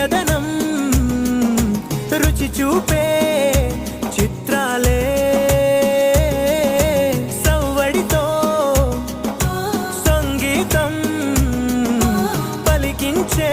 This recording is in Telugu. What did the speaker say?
పలకే తీయదనం రుచి చూపే చిత్రాలే. సవ్వడితో సంగీతం పలికించే